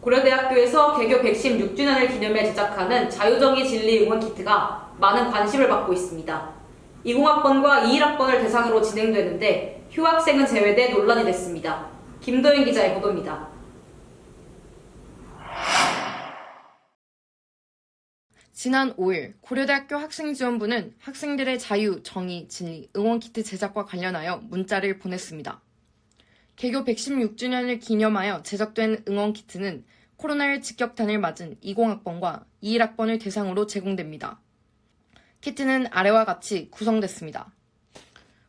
고려대학교에서 개교 116주년을 기념해 제작하는 자유정의 진리 응원 키트가 많은 관심을 받고 있습니다. 20학번과 21학번을 대상으로 진행되는데 휴학생은 제외돼 논란이 됐습니다. 김도현 기자의 보도입니다. 지난 5일 고려대학교 학생지원부는 학생들의 자유, 정의, 진리, 응원 키트 제작과 관련하여 문자를 보냈습니다. 개교 116주년을 기념하여 제작된 응원 키트는 코로나를 직격탄을 맞은 20학번과 21학번을 대상으로 제공됩니다. 키트는 아래와 같이 구성됐습니다.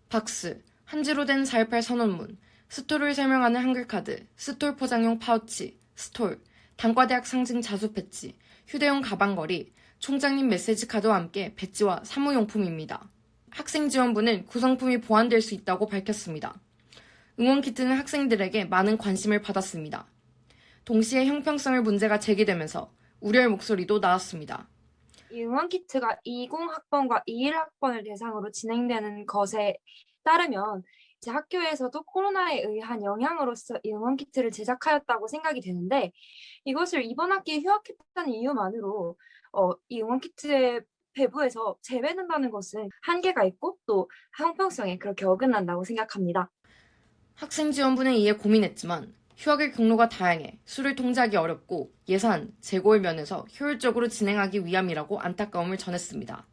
박스, 한지로 된 4.18 선언문, 스톨을 설명하는 한글 카드, 스톨 포장용 파우치, 스톨, 단과대학 상징 자수 패치, 휴대용 가방걸이, 총장님 메시지 카드와 함께 배지와 사무용품입니다. 학생 지원부는 구성품이 보완될 수 있다고 밝혔습니다. 응원 키트는 학생들에게 많은 관심을 받았습니다. 동시에 형평성의 문제가 제기되면서 우려의 목소리도 나왔습니다. 이 응원 키트가 20학번과 21학번을 대상으로 진행되는 것에 따르면 이제 학교에서도 코로나에 의한 영향으로서 이 응원 키트를 제작하였다고 생각이 되는데 이것을 이번 학기에 휴학했다는 이유만으로 어, 이 응원 키트의 배부에서 제외된다는 것은 한계가 있고 또 형평성에 그렇게 어긋난다고 생각합니다. 학생지원부는 이에 고민했지만 휴학의 경로가 다양해 수를 통제하기 어렵고 예산, 재고의 면에서 효율적으로 진행하기 위함이라고 안타까움을 전했습니다.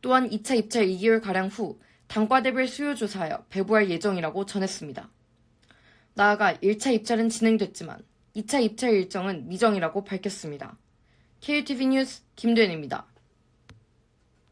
또한 2차 입찰 2개월가량 후 단과대별 수요 조사하여 배부할 예정이라고 전했습니다. 나아가 1차 입찰은 진행됐지만 2차 입찰 일정은 미정이라고 밝혔습니다. KUTV 뉴스 김도현입니다.